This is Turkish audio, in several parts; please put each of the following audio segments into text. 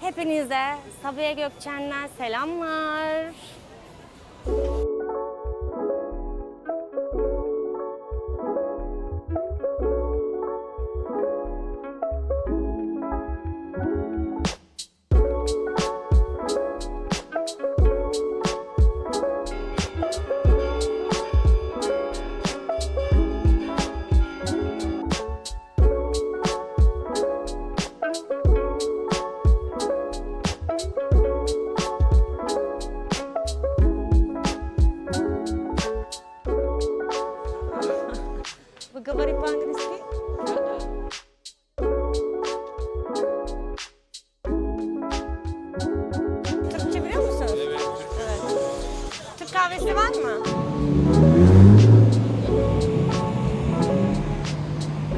Hepinize Sabiha Gökçen'den selamlar.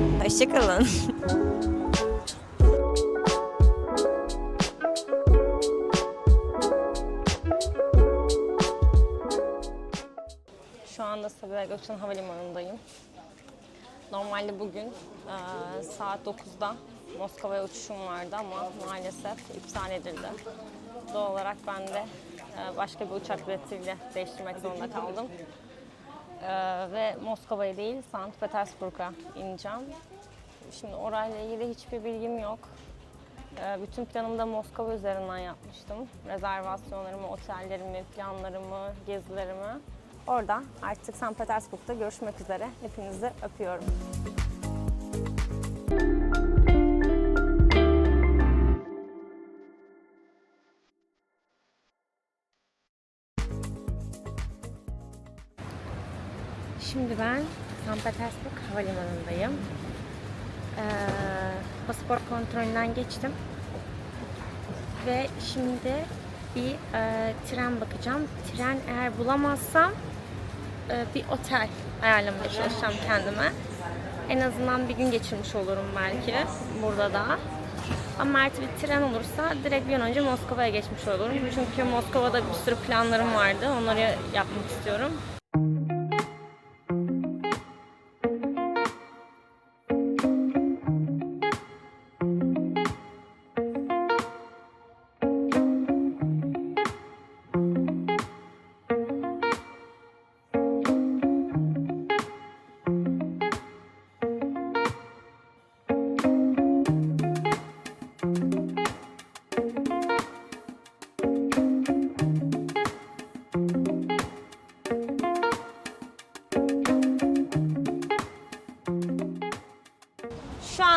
Hoşçakalın. Şu anda Sabiha Gökçen Havalimanı'ndayım. Normalde bugün e, saat 9'da Moskova'ya uçuşum vardı ama maalesef iptal edildi. Doğal olarak ben de e, başka bir uçak biletiyle değiştirmek zorunda kaldım. E, ve Moskova'ya değil, Sankt Petersburg'a ineceğim. Şimdi orayla ilgili hiçbir bilgim yok. E, bütün planımı da Moskova üzerinden yapmıştım. Rezervasyonlarımı, otellerimi, planlarımı, gezilerimi. Orada artık Sankt Petersburg'da görüşmek üzere. Hepinizi öpüyorum. Şimdi ben Sankt Petersburg Havalimanı'ndayım. Ee, pasaport kontrolünden geçtim. Ve şimdi bir e, tren bakacağım. Tren eğer bulamazsam e, bir otel ayarlamaya çalışacağım kendime. En azından bir gün geçirmiş olurum belki burada da. Ama eğer bir tren olursa direkt bir an önce Moskova'ya geçmiş olurum. Çünkü Moskova'da bir sürü planlarım vardı. Onları yapmak istiyorum.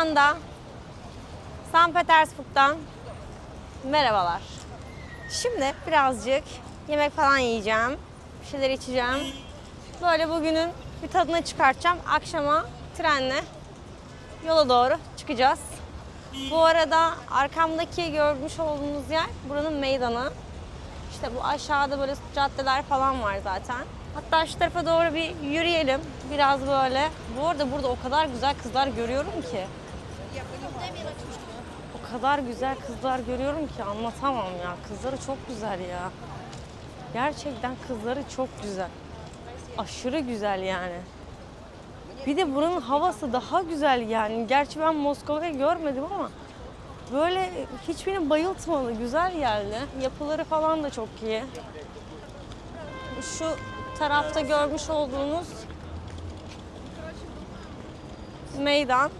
Anda Sankt Petersburg'dan merhabalar. Şimdi birazcık yemek falan yiyeceğim. Bir şeyler içeceğim. Böyle bugünün bir tadını çıkartacağım. Akşama trenle yola doğru çıkacağız. Bu arada arkamdaki görmüş olduğunuz yer buranın meydanı. İşte bu aşağıda böyle caddeler falan var zaten. Hatta şu tarafa doğru bir yürüyelim. Biraz böyle. Bu arada burada o kadar güzel kızlar görüyorum ki. Kadar güzel kızlar görüyorum ki anlatamam ya. Kızları çok güzel ya. Gerçekten kızları çok güzel. Aşırı güzel yani. Bir de buranın havası daha güzel yani. Gerçi ben Moskova'yı görmedim ama böyle hiç beni bayıltmadı. Güzel geldi. Yapıları falan da çok iyi. Şu tarafta görmüş olduğunuz meydan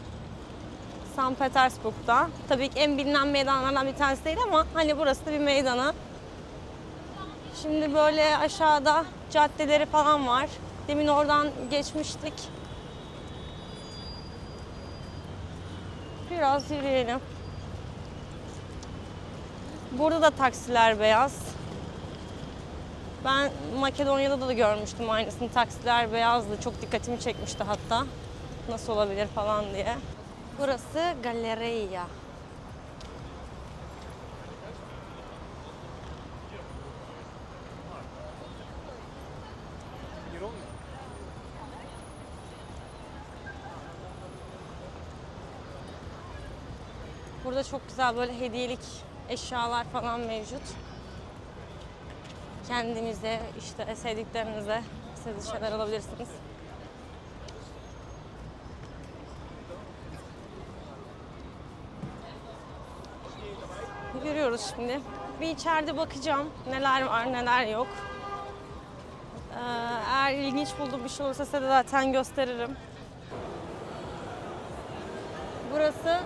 St. Petersburg'da. Tabii ki en bilinen meydanlardan bir tanesi değil ama hani burası da bir meydanı. Şimdi böyle aşağıda caddeleri falan var. Demin oradan geçmiştik. Biraz yürüyelim. Burada da taksiler beyaz. Ben Makedonya'da da görmüştüm aynısını. Taksiler beyazdı. Çok dikkatimi çekmişti hatta. Nasıl olabilir falan diye. Burası Galleria. Burada çok güzel böyle hediyelik eşyalar falan mevcut. Kendinize, işte sevdiklerinize istediğiniz şeyler alabilirsiniz. Yürüyoruz şimdi. Bir içeride bakacağım neler var neler yok. Ee, eğer ilginç bulduğum bir şey olursa size de zaten gösteririm. Burası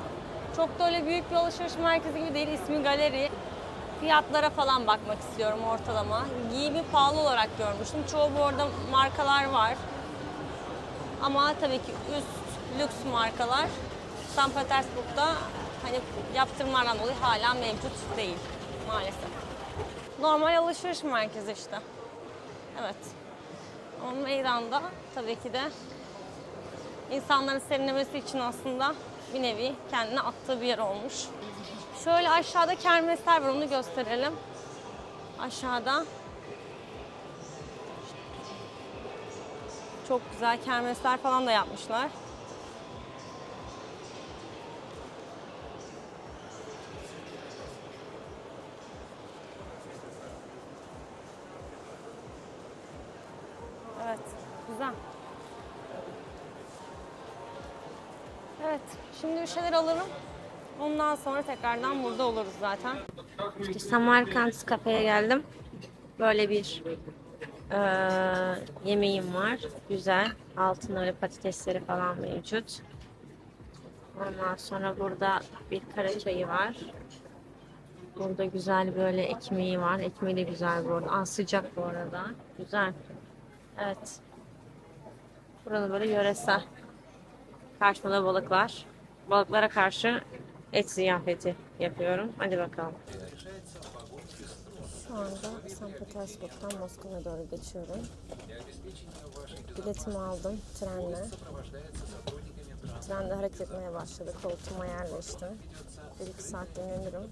çok da öyle büyük bir alışveriş merkezi gibi değil. İsmi Galeri. Fiyatlara falan bakmak istiyorum ortalama. Giyimi pahalı olarak görmüştüm. Çoğu bu arada markalar var. Ama tabii ki üst lüks markalar St. Petersburg'da hani yaptırımlardan dolayı hala mevcut değil maalesef. Normal alışveriş merkezi işte. Evet. Ama meydanda tabii ki de insanların serinlemesi için aslında bir nevi kendine attığı bir yer olmuş. Şöyle aşağıda kermesler var onu gösterelim. Aşağıda çok güzel kermesler falan da yapmışlar. Evet, güzel. Evet, şimdi bir şeyler alırım. Ondan sonra tekrardan burada oluruz zaten. İşte Samarkand kafeye geldim. Böyle bir eee, yemeğim var. Güzel. Altında öyle patatesleri falan mevcut. Ondan sonra burada bir kara çayı var. Burada güzel böyle ekmeği var. Ekmeği de güzel bu arada. Aa, sıcak bu arada. Güzel. Evet. Buranın böyle yöresel. Karşımda da balık var. Balıklara karşı et ziyafeti yapıyorum. Hadi bakalım. Şu anda St. Petersburg'dan Moskova'ya doğru geçiyorum. Biletimi aldım trenle. Trende hareket etmeye başladı. Koltuğuma yerleştim. Bir iki saat dinlenirim.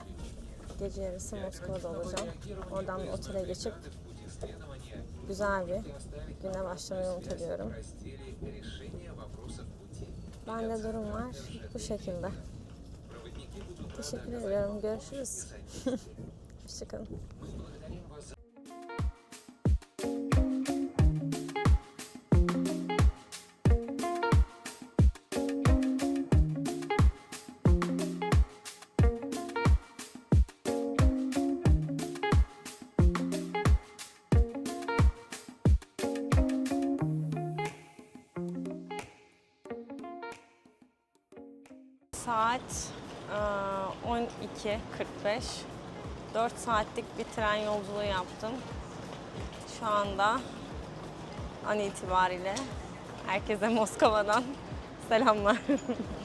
Gece yarısı Moskova'da olacağım. Oradan bir otele geçip güzel bir güne başlamayı umut ediyorum. Bende durumlar bu şekilde. Teşekkür ediyorum. Görüşürüz. Hoşçakalın. Saat eee, 12.45. 4 saatlik bir tren yolculuğu yaptım. Şu anda an itibariyle herkese Moskova'dan selamlar.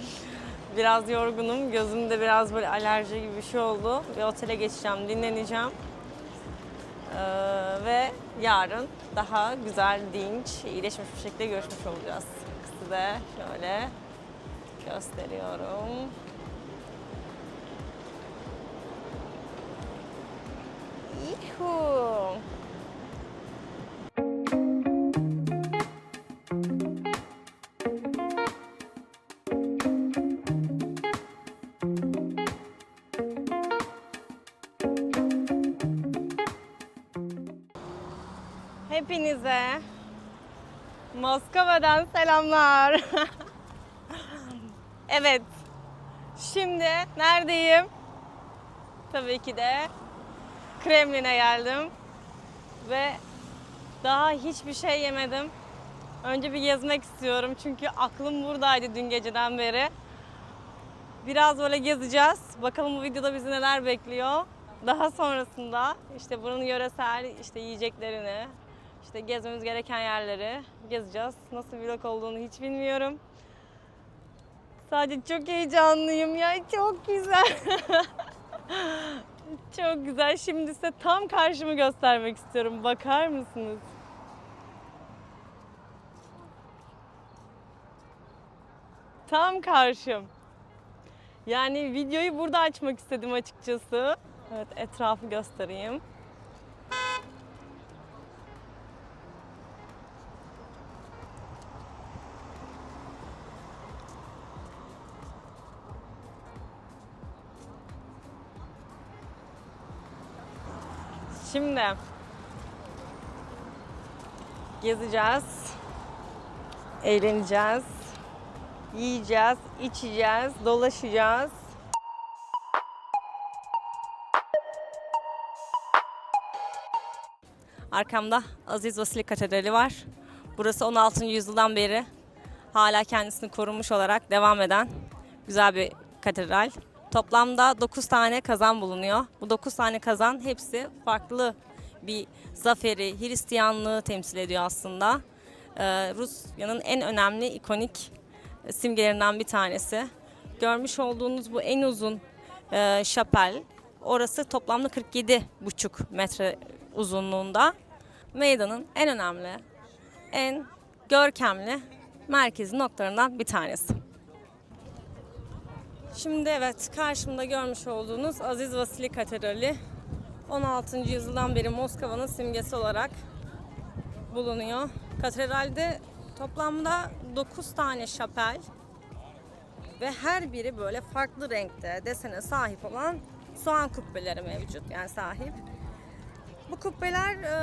biraz yorgunum. Gözümde biraz böyle alerji gibi bir şey oldu. Bir otele geçeceğim, dinleneceğim. Eee, ve yarın daha güzel, dinç, iyileşmiş bir şekilde görüşmüş olacağız. Size şöyle gösteriyorum. Yuhu. Hepinize Moskova'dan selamlar. Evet. Şimdi neredeyim? Tabii ki de Kremlin'e geldim. Ve daha hiçbir şey yemedim. Önce bir gezmek istiyorum çünkü aklım buradaydı dün geceden beri. Biraz böyle gezeceğiz. Bakalım bu videoda bizi neler bekliyor. Daha sonrasında işte bunun yöresel işte yiyeceklerini, işte gezmemiz gereken yerleri gezeceğiz. Nasıl bir vlog olduğunu hiç bilmiyorum. Sadece çok heyecanlıyım ya. Çok güzel. çok güzel. Şimdi size tam karşımı göstermek istiyorum. Bakar mısınız? Tam karşım. Yani videoyu burada açmak istedim açıkçası. Evet etrafı göstereyim. Şimdi gezeceğiz, eğleneceğiz, yiyeceğiz, içeceğiz, dolaşacağız. Arkamda Aziz Vasili Katedrali var. Burası 16. yüzyıldan beri hala kendisini korunmuş olarak devam eden güzel bir katedral. Toplamda 9 tane kazan bulunuyor. Bu 9 tane kazan hepsi farklı bir zaferi, Hristiyanlığı temsil ediyor aslında. Ee, Rusya'nın en önemli ikonik simgelerinden bir tanesi. Görmüş olduğunuz bu en uzun e, şapel, orası toplamda 47,5 metre uzunluğunda. Meydanın en önemli, en görkemli merkezi noktalarından bir tanesi. Şimdi evet karşımda görmüş olduğunuz Aziz Vasili Katedrali 16. yüzyıldan beri Moskova'nın simgesi olarak bulunuyor. Katedralde toplamda 9 tane şapel ve her biri böyle farklı renkte desene sahip olan soğan kubbeleri mevcut yani sahip. Bu kubbeler e,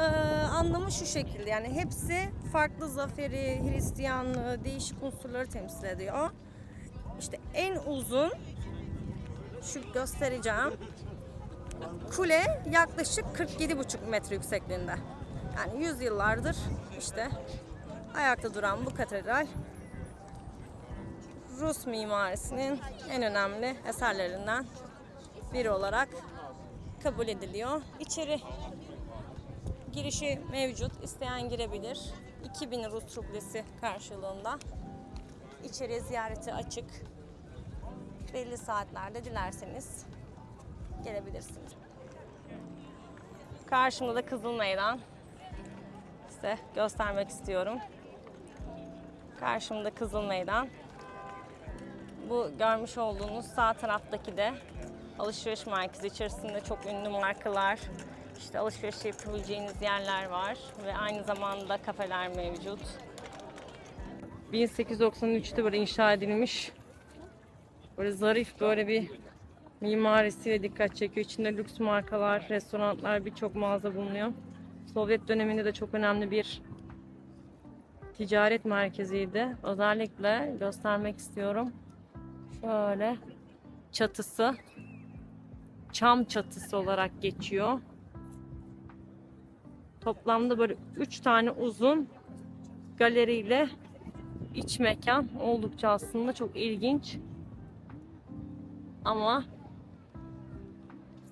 anlamı şu şekilde yani hepsi farklı zaferi, Hristiyanlığı, değişik unsurları temsil ediyor. İşte en uzun şu göstereceğim kule yaklaşık 47,5 metre yüksekliğinde. Yani yüzyıllardır işte ayakta duran bu katedral Rus mimarisinin en önemli eserlerinden biri olarak kabul ediliyor. İçeri girişi mevcut. isteyen girebilir. 2000 Rus rublesi karşılığında. İçeriye ziyareti açık. Belli saatlerde dilerseniz gelebilirsiniz. Karşımda da Kızıl Meydan. Size göstermek istiyorum. Karşımda Kızıl Meydan. Bu görmüş olduğunuz sağ taraftaki de alışveriş merkezi içerisinde çok ünlü markalar, işte alışveriş yapabileceğiniz yerler var ve aynı zamanda kafeler mevcut. 1893'te böyle inşa edilmiş böyle zarif böyle bir mimarisiyle dikkat çekiyor. İçinde lüks markalar, restoranlar, birçok mağaza bulunuyor. Sovyet döneminde de çok önemli bir ticaret merkeziydi. Özellikle göstermek istiyorum. Şöyle çatısı çam çatısı olarak geçiyor. Toplamda böyle üç tane uzun galeriyle iç mekan oldukça aslında çok ilginç. Ama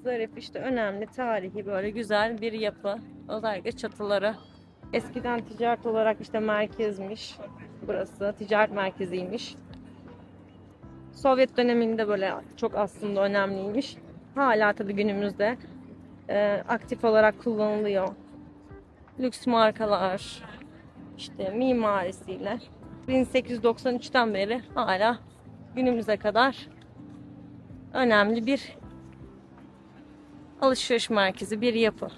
zarif işte önemli tarihi böyle güzel bir yapı. Özellikle çatıları. Eskiden ticaret olarak işte merkezmiş. Burası ticaret merkeziymiş. Sovyet döneminde böyle çok aslında önemliymiş. Hala tabii günümüzde e, aktif olarak kullanılıyor. Lüks markalar, işte mimarisiyle 1893'ten beri hala günümüze kadar önemli bir alışveriş merkezi, bir yapı.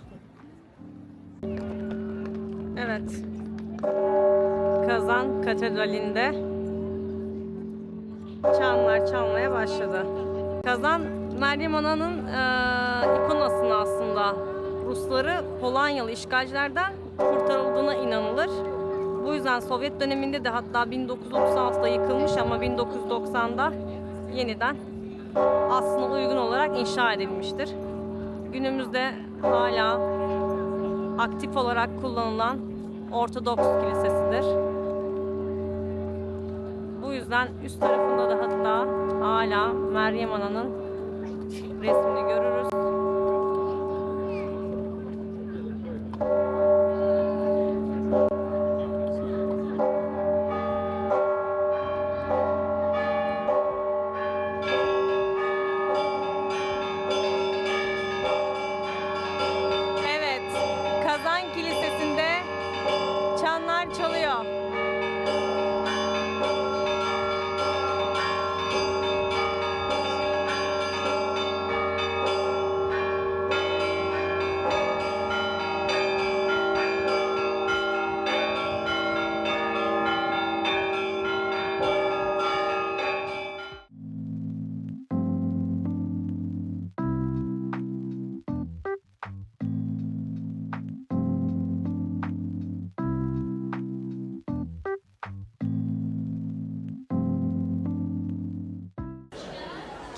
Evet. Kazan Katedrali'nde çanlar çalmaya başladı. Kazan Meryem Ana'nın e, ikonasını aslında Rusları Polonyalı işgalcilerden kurtarıldığına inanılır. Bu yüzden Sovyet döneminde de hatta 1936'da yıkılmış ama 1990'da yeniden aslında uygun olarak inşa edilmiştir. Günümüzde hala aktif olarak kullanılan Ortodoks kilisesidir. Bu yüzden üst tarafında da hatta hala Meryem Ana'nın resmini görürüz.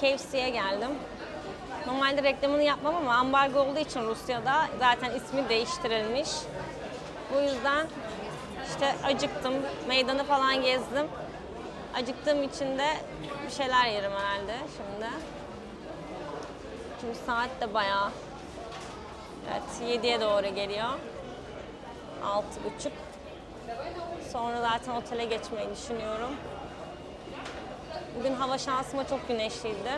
KFC'ye geldim. Normalde reklamını yapmam ama ambargo olduğu için Rusya'da zaten ismi değiştirilmiş. Bu yüzden işte acıktım, meydanı falan gezdim. Acıktığım için de bir şeyler yerim herhalde şimdi. Çünkü saat de bayağı evet 7'ye doğru geliyor. Altı buçuk. Sonra zaten otele geçmeyi düşünüyorum. Bugün hava şansıma çok güneşliydi.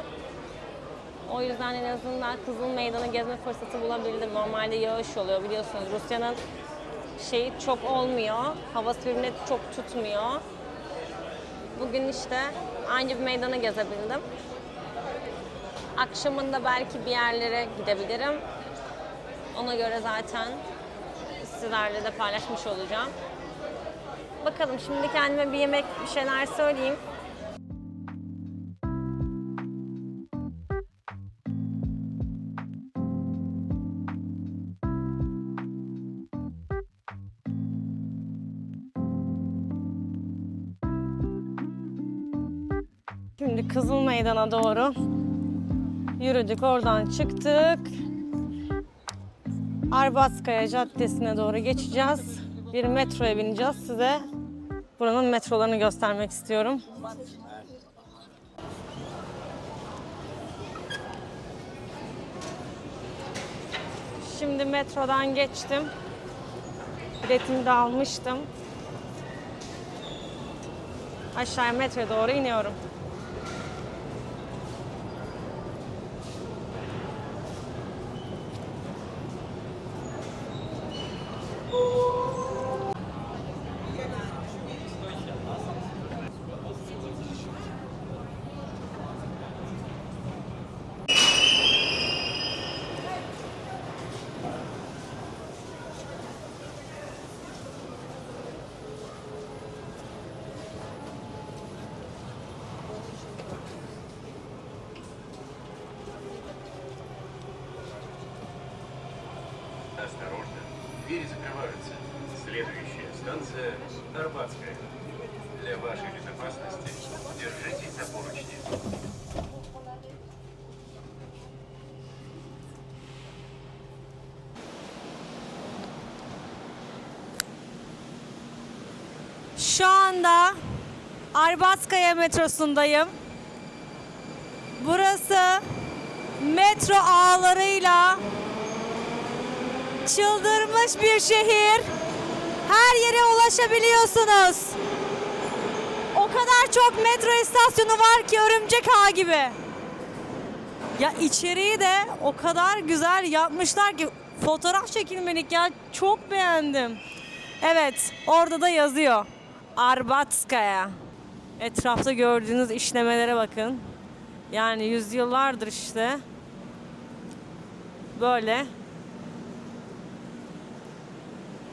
O yüzden en azından Kızıl Meydanı gezme fırsatı bulabildim. Normalde yağış oluyor biliyorsunuz. Rusya'nın şeyi çok olmuyor. Hava sürümüne çok tutmuyor. Bugün işte anca bir meydanı gezebildim. Akşamında belki bir yerlere gidebilirim. Ona göre zaten sizlerle de paylaşmış olacağım. Bakalım şimdi kendime bir yemek bir şeyler söyleyeyim. Şimdi Kızıl Meydan'a doğru yürüdük. Oradan çıktık. Arbatskaya Caddesi'ne doğru geçeceğiz. Bir metroya bineceğiz. Size buranın metrolarını göstermek istiyorum. Şimdi metrodan geçtim. Biletimi de almıştım. Aşağıya metroya doğru iniyorum. Şu anda Arbatskaya metrosundayım. Burası metro ağlarıyla çıldırmış bir şehir. Her yere ulaşabiliyorsunuz. O kadar çok metro istasyonu var ki örümcek ağ gibi. Ya içeriği de o kadar güzel yapmışlar ki fotoğraf çekilmelik ya çok beğendim. Evet orada da yazıyor. Arbatskaya. Etrafta gördüğünüz işlemelere bakın. Yani yüzyıllardır işte böyle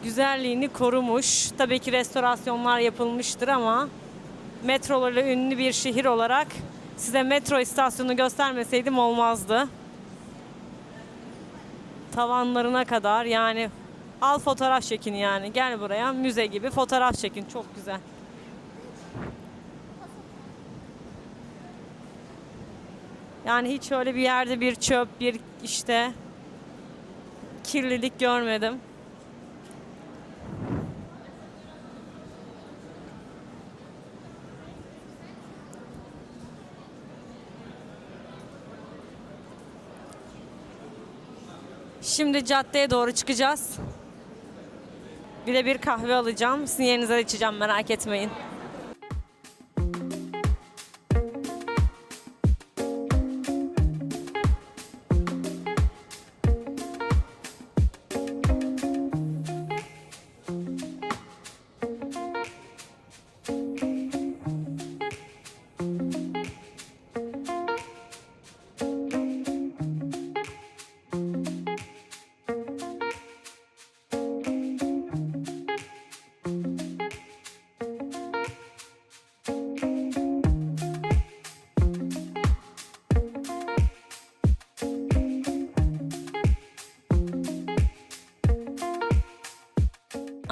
güzelliğini korumuş. Tabii ki restorasyonlar yapılmıştır ama metrolarıyla ünlü bir şehir olarak size metro istasyonu göstermeseydim olmazdı. Tavanlarına kadar yani al fotoğraf çekin yani. Gel buraya müze gibi fotoğraf çekin. Çok güzel. Yani hiç öyle bir yerde bir çöp, bir işte kirlilik görmedim. Şimdi caddeye doğru çıkacağız. Bir de bir kahve alacağım. Sizin yerinize de içeceğim merak etmeyin.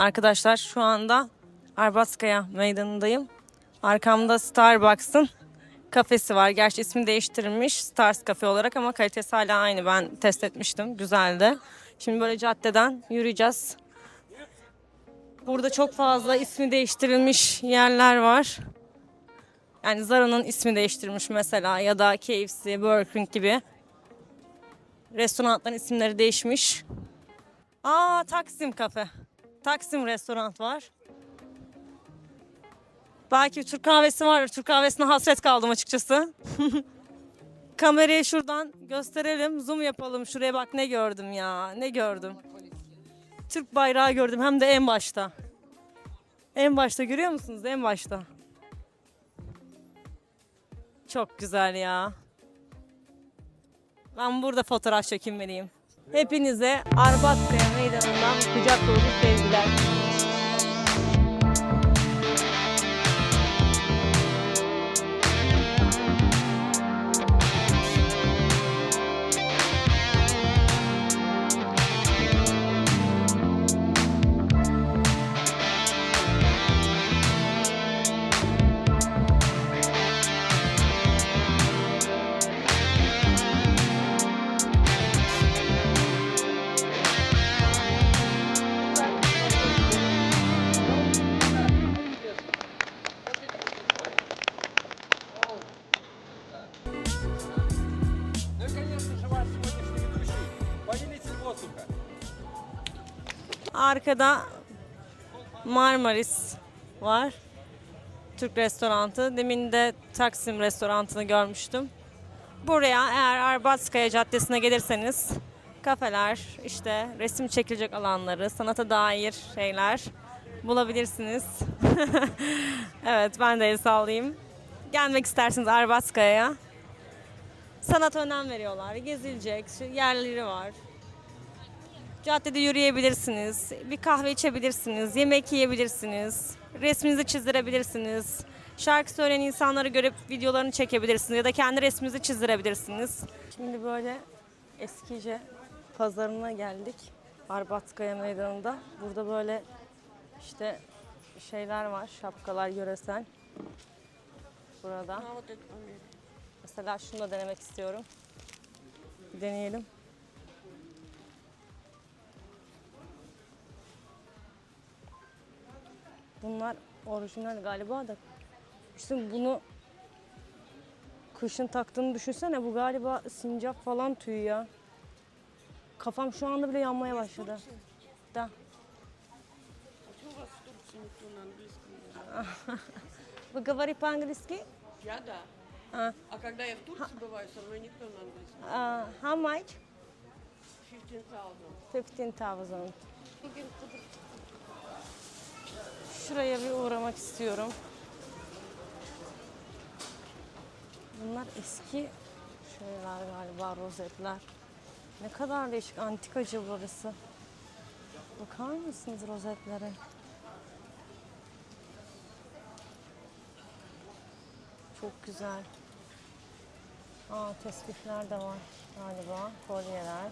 Arkadaşlar şu anda Arbatskaya meydanındayım. Arkamda Starbucks'ın kafesi var. Gerçi ismi değiştirilmiş Stars Cafe olarak ama kalitesi hala aynı. Ben test etmiştim. Güzeldi. Şimdi böyle caddeden yürüyeceğiz. Burada çok fazla ismi değiştirilmiş yerler var. Yani Zara'nın ismi değiştirilmiş mesela ya da KFC, Burger King gibi. Restoranların isimleri değişmiş. Aa Taksim Kafe. Taksim restoran var. Belki Türk kahvesi var. Türk kahvesine hasret kaldım açıkçası. Kamerayı şuradan gösterelim. Zoom yapalım. Şuraya bak ne gördüm ya. Ne gördüm. Türk bayrağı gördüm hem de en başta. En başta görüyor musunuz? En başta. Çok güzel ya. Ben burada fotoğraf çekinmeliyim. Hepinize Arbatkaya Meydanı'ndan kucak dolusu love. Arkada Marmaris var. Türk restoranı. Demin de Taksim restoranını görmüştüm. Buraya eğer Arbatskaya Caddesi'ne gelirseniz kafeler, işte resim çekilecek alanları, sanata dair şeyler bulabilirsiniz. evet ben de el sallayayım. Gelmek isterseniz Arbatskaya'ya. Sanata önem veriyorlar. Gezilecek yerleri var. Caddede yürüyebilirsiniz, bir kahve içebilirsiniz, yemek yiyebilirsiniz, resminizi çizdirebilirsiniz, şarkı söyleyen insanları görüp videolarını çekebilirsiniz ya da kendi resminizi çizdirebilirsiniz. Şimdi böyle eskice pazarına geldik. Arbatkaya Meydanı'nda. Burada böyle işte şeyler var, şapkalar yöresel. Burada. Mesela şunu da denemek istiyorum. Bir deneyelim. Bunlar orijinal galiba da. İşte bunu kışın taktığını düşünsene. Bu galiba sincap falan tüyü ya. Kafam şu anda bile yanmaya başladı. Da. Почему у вас в Турции никто на английском не говорит? Вы говорите по-английски? Я да. А. А когда я в Турции бываю, со мной никто на английском. Uh, how much? 15,000. 15,000. Şuraya bir uğramak istiyorum. Bunlar eski şeyler galiba rozetler. Ne kadar değişik antikacı burası. Bakar mısınız rozetlere? Çok güzel. Aa tesbihler de var galiba. Kolyeler.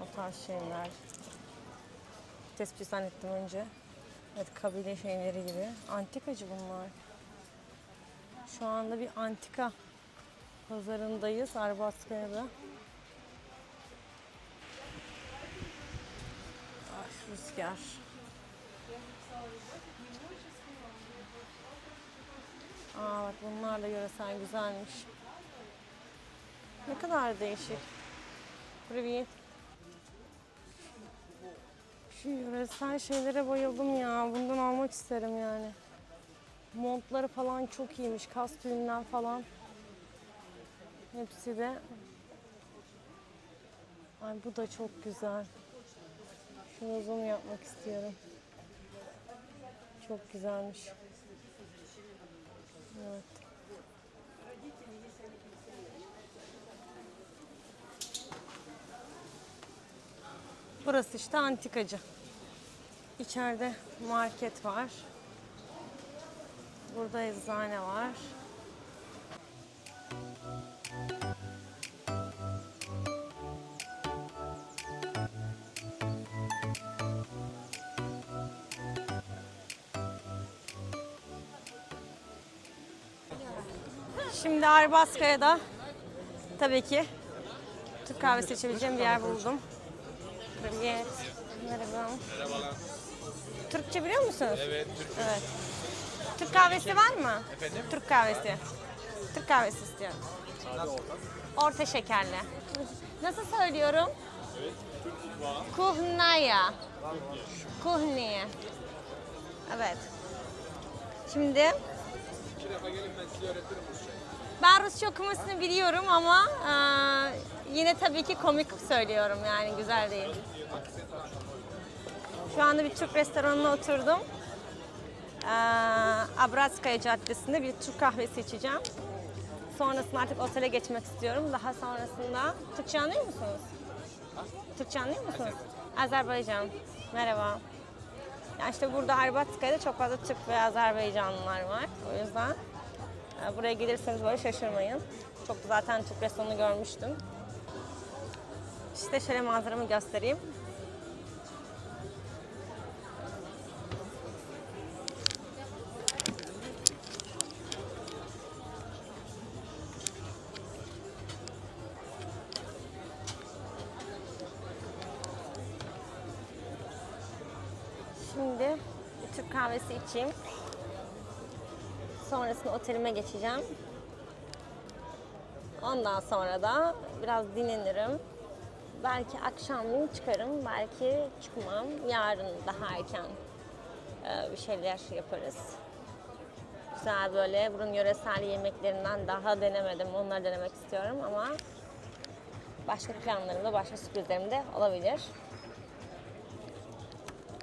O tarz şeyler. Tespih zannettim önce. Evet kabile şeyleri gibi. Antikacı bunlar. Şu anda bir antika pazarındayız Arbatkaya'da. Ah rüzgar. Aa bak bunlar da yöresel güzelmiş. Ne kadar değişik. Привет. Şu yöresel şeylere bayıldım ya. Bundan almak isterim yani. Montları falan çok iyiymiş. Kastümler falan. Hepsi de. Ay bu da çok güzel. Şunu zoom yapmak istiyorum. Çok güzelmiş. Evet. Burası işte antikacı. İçeride market var. Burada eczane var. Şimdi Arbaskaya'da tabii ki Türk kahvesi içebileceğim bir yer buldum. Hürriyet. Merhaba. Merhabalar. Türkçe biliyor musunuz? Evet, Türk. Evet. Türk kahvesi var mı? Efendim? Türk kahvesi. Türk kahvesi istiyorum. Orta şekerli. Nasıl söylüyorum? Kuhnaya. Kuhniye. Evet. Şimdi İki defa gelin ben size öğretirim Rusçayı. Ben Rusça okumasını biliyorum ama e, yine tabii ki komik söylüyorum yani güzel değil. Şu anda bir Türk restoranına oturdum. E, Abratskaya Caddesi'nde bir Türk kahvesi içeceğim. Sonrasında artık otele geçmek istiyorum. Daha sonrasında Türkçe anlıyor musunuz? Türkçe anlıyor musunuz? Azerbaycan. Merhaba. Ya işte burada Arbatskaya'da çok fazla Türk ve Azerbaycanlılar var. O yüzden buraya gelirseniz böyle şaşırmayın. Çok zaten Türk restoranı görmüştüm. İşte şöyle manzaramı göstereyim. Şimdi Türk kahvesi içeyim. Sonrasında otelime geçeceğim. Ondan sonra da biraz dinlenirim. Belki akşamleyin çıkarım, belki çıkmam. Yarın daha erken e, bir şeyler yaparız. Güzel böyle bunun yöresel yemeklerinden daha denemedim. Onları denemek istiyorum ama başka planlarım da başka sürprizlerim de olabilir.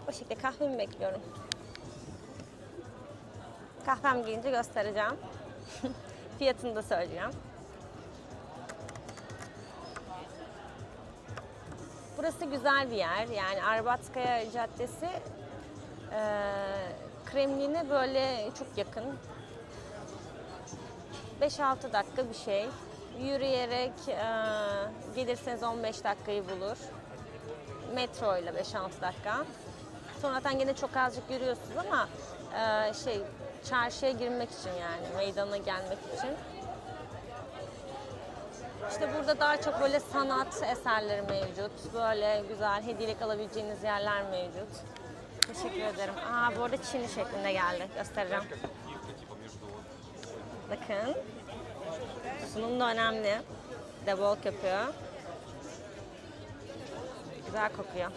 O şekilde kahvemi bekliyorum. Kahvem gelince göstereceğim. Fiyatını da söyleyeceğim. Burası güzel bir yer. Yani Arbatskaya Caddesi eee Kremlin'e böyle çok yakın. 5-6 dakika bir şey. Yürüyerek eee, gelirseniz 15 dakikayı bulur. Metro ile 5-6 dakika. Sonradan gene çok azıcık yürüyorsunuz ama eee, şey çarşıya girmek için yani meydana gelmek için. İşte burada daha çok böyle sanat eserleri mevcut. Böyle güzel hediyelik alabileceğiniz yerler mevcut. Teşekkür ederim. Aa bu arada Çin'i şeklinde geldi. Göstereceğim. Bakın. Sunum da önemli. Devolk yapıyor. Güzel kokuyor.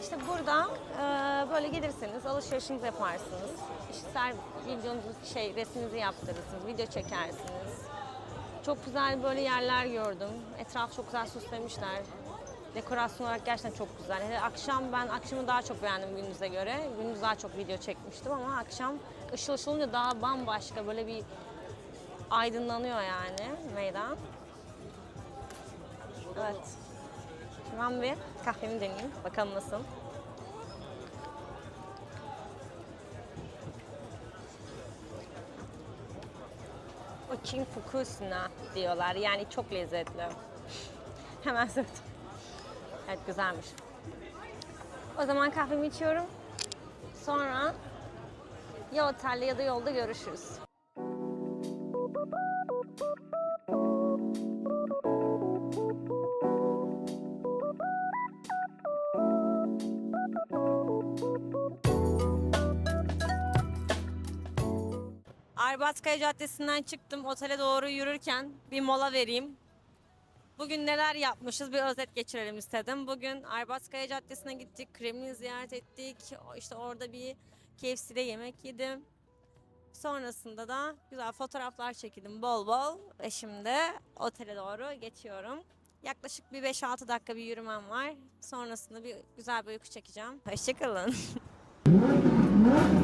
İşte burada e, böyle gelirseniz alışverişinizi yaparsınız. İster videonuzu şey resminizi yaptırırsınız, video çekersiniz. Çok güzel böyle yerler gördüm. Etraf çok güzel süslemişler. Dekorasyon olarak gerçekten çok güzel. Hele akşam ben akşamı daha çok beğendim gündüze göre. Gündüz daha çok video çekmiştim ama akşam ışıl ışıl olunca daha bambaşka böyle bir aydınlanıyor yani meydan. Evet. Şimdi ben bir kahvemi deneyeyim. Bakalım nasıl. Çin fukusuna diyorlar. Yani çok lezzetli. Hemen söktüm. Evet güzelmiş. O zaman kahvemi içiyorum. Sonra ya otelde ya da yolda görüşürüz. Arbatskaya Caddesi'nden çıktım. Otele doğru yürürken bir mola vereyim. Bugün neler yapmışız bir özet geçirelim istedim. Bugün Arbatskaya Caddesi'ne gittik. Kremlin'i ziyaret ettik. İşte orada bir KFC'de yemek yedim. Sonrasında da güzel fotoğraflar çekildim bol bol. Ve şimdi otele doğru geçiyorum. Yaklaşık bir 5-6 dakika bir yürümem var. Sonrasında bir güzel bir uyku çekeceğim. Hoşçakalın.